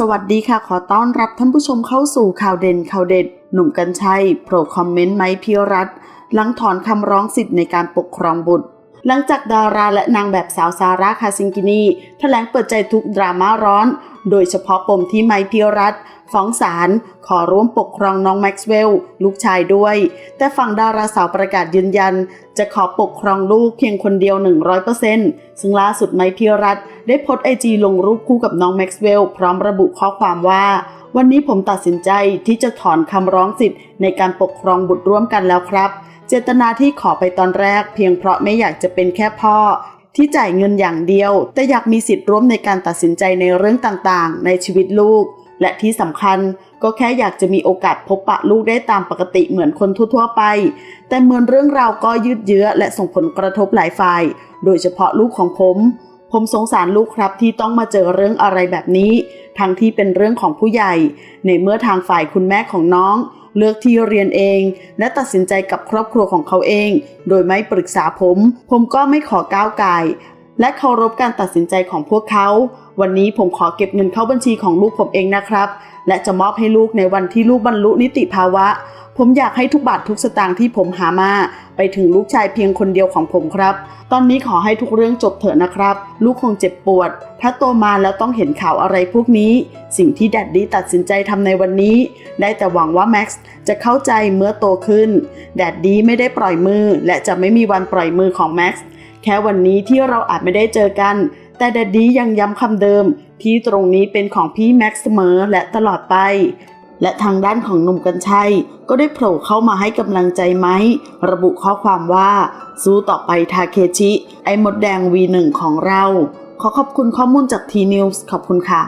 สวัสดีค่ะ ขอต้อนรับท่านผู้ชมเข้าสู่ข่าวเด่นข่าวเด็ด หนุ่มกัญชัยโปรคอมเมนต์ไม้พิวรัตหลังถอนคำร้องสิทธิ์ในการปกครองบุตร หลังจากดาราและนางแบบสาวซาร่าคาซิงกินีแถลงเปิดใจทุกดราม่าร้อน โดยเฉพาะปมที่ไมพิวรัตฟ้องศาลขอร่วมปกครองน้องแม็กซ์เวลล์ลูกชายด้วย แต่ฝั่งดาราสาวประกาศยืนยัน จะขอปกครองลูกเพียงคนเดียว 100%ซึ่งล่าสุดไมพิวรัตน์ ได้โพสไอจีลงรูปคู่กับน้องแม็กซ์เวลล์พร้อมระบุข้อความว่า วันนี้ผมตัดสินใจที่จะถอนคำร้องสิทธิ์ในการปกครองบุตรร่วมกันแล้วครับ เจตนาที่ขอไปตอนแรก เพียงเพราะไม่อยากจะเป็นแค่พ่อ ที่จ่ายเงินอย่างเดียว แต่อยากมีสิทธิ์ร่วมในการตัดสินใจในเรื่องต่างๆ ในชีวิตลูก และที่สำคัญก็แค่อยากจะมีโอกาสพบปะลูกได้ตามปกติเหมือนคนทั่วๆไป แต่เหมือนเรื่องราวก็ยืดเยื้อและส่งผลกระทบหลายฝ่าย โดยเฉพาะลูกของผม ผมสงสารลูกครับที่ต้องมาเจอเรื่องอะไรแบบนี้ ทั้งที่เป็นเรื่องของผู้ใหญ่ ในเมื่อทางฝ่ายคุณแม่ของน้อง เลือกที่เรียนเอง และตัดสินใจกับครอบครัวของเขาเอง โดยไม่ปรึกษาผม ผมก็ไม่ขอก้าวไก่ายและเคารพการตัดสินใจของพวกเขา วันนี้ผมขอเก็บเงินเข้าบัญชีของลูกผมเองนะครับ และจะมอบให้ลูกในวันที่ลูกบรรลุนิติภาวะ ผมอยากให้ทุกบาททุกสตางค์ที่ผมหามา ไปถึงลูกชายเพียงคนเดียวของผมครับ ตอนนี้ขอให้ทุกเรื่องจบเถอะนะครับ ลูกคงเจ็บปวด ถ้าโตมาแล้วต้องเห็นข่าวอะไรพวกนี้ สิ่งที่แดดดี้ตัดสินใจทำในวันนี้ ได้แต่หวังว่าแม็กซ์จะเข้าใจเมื่อโตขึ้น แดดดี้ไม่ได้ปล่อยมือ และจะไม่มีวันปล่อยมือของแม็กซ์แค่วันนี้ที่เราอาจไม่ได้เจอกัน แต่แดดดี้ยังย้ำคำเดิม ที่ตรงนี้เป็นของพี่แม็กซ์เสมอและตลอดไป และทางด้านของหนุ่มกัญชัย ก็ได้โผล่เข้ามาให้กำลังใจไหม ระบุข้อความว่า สู้ต่อไปทาเคชิ ไอมดแดง V1 ของเรา ขอขอบคุณข้อมูลจากทีนิวส์ขอบคุณค่ะ